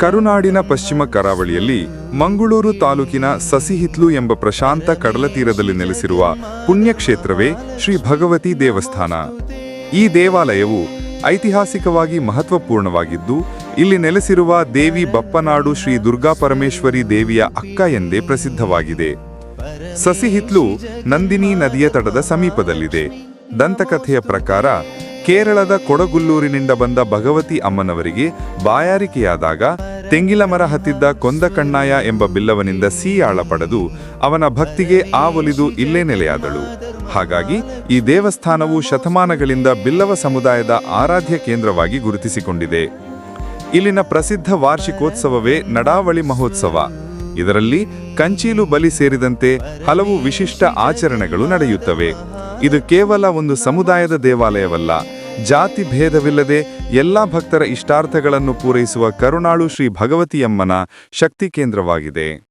ಕರುನಾಡಿನ ಪಶ್ಚಿಮ ಕರಾವಳಿಯಲ್ಲಿ ಮಂಗಳೂರು ತಾಲೂಕಿನ ಸಸಿಹಿತ್ಲು ಎಂಬ ಪ್ರಶಾಂತ ಕಡಲತೀರದಲ್ಲಿ ನೆಲೆಸಿರುವ ಪುಣ್ಯಕ್ಷೇತ್ರವೇ ಶ್ರೀ ಭಗವತಿ ದೇವಸ್ಥಾನ. ಈ ದೇವಾಲಯವು ಐತಿಹಾಸಿಕವಾಗಿ ಮಹತ್ವಪೂರ್ಣವಾಗಿದ್ದು, ಇಲ್ಲಿ ನೆಲೆಸಿರುವ ದೇವಿ ಬಪ್ಪನಾಡು ಶ್ರೀ ದುರ್ಗಾ ಪರಮೇಶ್ವರಿ ದೇವಿಯ ಅಕ್ಕ ಎಂದೇ ಪ್ರಸಿದ್ಧವಾಗಿದೆ. ಸಸಿಹಿತ್ಲು ನಂದಿನಿ ನದಿಯ ತಡದ ಸಮೀಪದಲ್ಲಿದೆ. ದಂತಕಥೆಯ ಪ್ರಕಾರ ಕೇರಳದ ಕೊಡಗುಲ್ಲೂರಿನಿಂದ ಬಂದ ಭಗವತಿ ಅಮ್ಮನವರಿಗೆ ಬಾಯಾರಿಕೆಯಾದಾಗ ತೆಂಗಿಲ ಮರ ಹತ್ತಿದ್ದ ಕೊಂದಕಣ್ಣಾಯ ಎಂಬ ಬಿಲ್ಲವನಿಂದ ಸೀಯಾಳ ಪಡೆದು ಅವನ ಭಕ್ತಿಗೆ ಆ ಒಲಿದು ಇಲ್ಲೇ ನೆಲೆಯಾದಳು. ಹಾಗಾಗಿ ಈ ದೇವಸ್ಥಾನವು ಶತಮಾನಗಳಿಂದ ಬಿಲ್ಲವ ಸಮುದಾಯದ ಆರಾಧ್ಯ ಕೇಂದ್ರವಾಗಿ ಗುರುತಿಸಿಕೊಂಡಿದೆ. ಇಲ್ಲಿನ ಪ್ರಸಿದ್ಧ ವಾರ್ಷಿಕೋತ್ಸವವೇ ನಡಾವಳಿ ಮಹೋತ್ಸವ. ಇದರಲ್ಲಿ ಕಂಚೀಲು ಬಲಿ ಸೇರಿದಂತೆ ಹಲವು ವಿಶಿಷ್ಟ ಆಚರಣೆಗಳು ನಡೆಯುತ್ತವೆ. ಇದು ಕೇವಲ ಒಂದು ಸಮುದಾಯದ ದೇವಾಲಯವಲ್ಲ ಜಾತಿ ಭೇದವಿಲ್ಲದೆ ಎಲ್ಲ ಭಕ್ತರ ಇಷ್ಟಾರ್ಥಗಳನ್ನು ಪೂರೈಸುವ ಕರುಣಾಳು ಶ್ರೀ ಭಗವತಿಯಮ್ಮನ ಶಕ್ತಿ ಕೇಂದ್ರವಾಗಿದೆ.